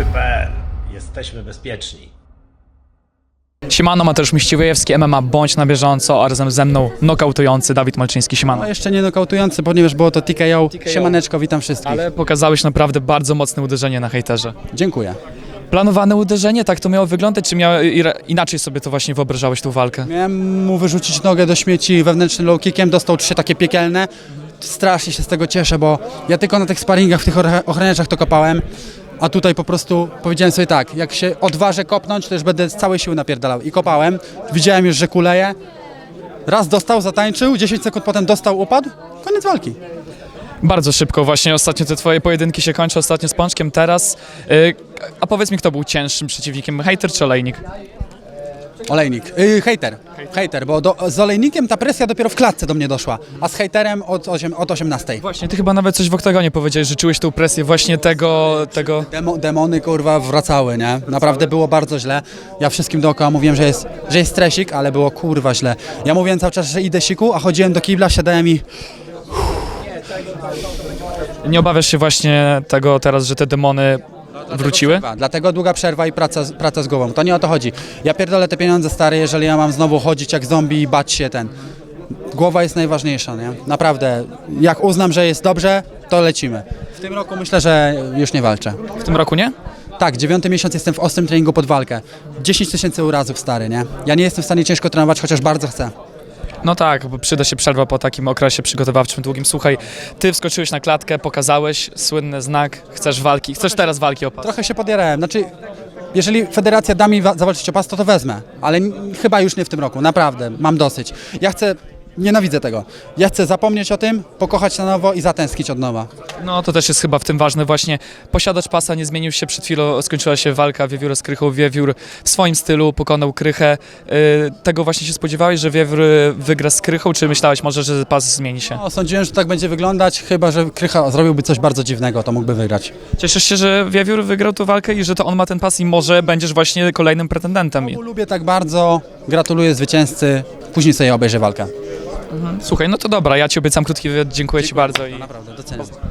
Ruchy.pl. Jesteśmy bezpieczni. Siemano, Mateusz Miściwojewski, MMA Bądź na bieżąco, a razem ze mną nokautujący Dawid Malczyński, siemano. No jeszcze nie nokautujący, ponieważ było to TKO. Siemaneczko, witam wszystkich. Ale pokazałeś naprawdę bardzo mocne uderzenie na hejterze. Dziękuję. Planowane uderzenie, tak to miało wyglądać, czy miało, inaczej sobie to właśnie wyobrażałeś tą walkę? Miałem mu wyrzucić nogę do śmieci wewnętrznym low kickiem, dostał trzy takie piekielne. Strasznie się z tego cieszę, bo ja tylko na tych sparingach, w tych ochra- ochraniaczach to kopałem, a tutaj po prostu powiedziałem sobie tak, jak się odważę kopnąć, to już będę z całej siły napierdalał. I kopałem, widziałem już, że kuleje. Raz dostał, zatańczył, 10 sekund potem dostał, upadł, koniec walki. Bardzo szybko właśnie, ostatnio te twoje pojedynki się kończą, ostatnio z Pączkiem, teraz. Yy, a powiedz mi, kto był cięższym przeciwnikiem, hejter czy olejnik? Olejnik, yy, hejter, hejter, bo do, z olejnikiem ta presja dopiero w klatce do mnie doszła, a z hejterem od, osiem, od 18. Właśnie, ty chyba nawet coś w oktagonie powiedziałeś, że czułeś tą presję właśnie tego, tego... Demo, demony kurwa wracały, nie? Naprawdę było bardzo źle. Ja wszystkim dookoła mówiłem, że jest, że jest stresik, ale było kurwa źle. Ja mówiłem cały czas, że idę siku, a chodziłem do kibla, siadałem i Nie obawiasz się właśnie tego teraz, że te demony wróciły? Dlatego, dlatego długa przerwa i praca, z- praca z głową. To nie o to chodzi. Ja pierdolę te pieniądze stare, jeżeli ja mam znowu chodzić jak zombie i bać się ten. Głowa jest najważniejsza, nie? Naprawdę. Jak uznam, że jest dobrze, to lecimy. W tym roku myślę, że już nie walczę. W tym roku nie? Tak, dziewiąty miesiąc jestem w ostrym treningu pod walkę. 10 tysięcy urazów stary, nie? Ja nie jestem w stanie ciężko trenować, chociaż bardzo chcę. No tak, bo przyda się przerwa po takim okresie przygotowawczym długim. Słuchaj, ty wskoczyłeś na klatkę, pokazałeś słynny znak, chcesz walki, chcesz teraz walki o pas. Trochę się podjarałem. Znaczy, jeżeli federacja da mi wa- zawalczyć o pas, to to wezmę. Ale chyba już nie w tym roku, naprawdę. Mam dosyć. Ja chcę, nienawidzę tego. Ja chcę zapomnieć o tym, pokochać na nowo i zatęsknić od nowa. No to też jest chyba w tym ważne właśnie. Posiadacz pasa nie zmienił się, przed chwilą skończyła się walka Wiewióra z Krychą. Wiewiór w swoim stylu pokonał Krychę. Yy, tego właśnie się spodziewałeś, że Wiewiór y, wygra z Krychą, czy myślałeś może, że pas zmieni się? No, sądziłem, że tak będzie wyglądać, chyba że Krycha zrobiłby coś bardzo dziwnego, to mógłby wygrać. Cieszysz się, że Wiewiór wygrał tę walkę i że to on ma ten pas i może będziesz właśnie kolejnym pretendentem. Bo lubię tak bardzo, gratuluję zwycięzcy, później sobie obejrzę walkę. Słuchaj, no to dobra, ja ci obiecam krótki wywiad, dziękuję ci bardzo i Naprawdę, doceniam.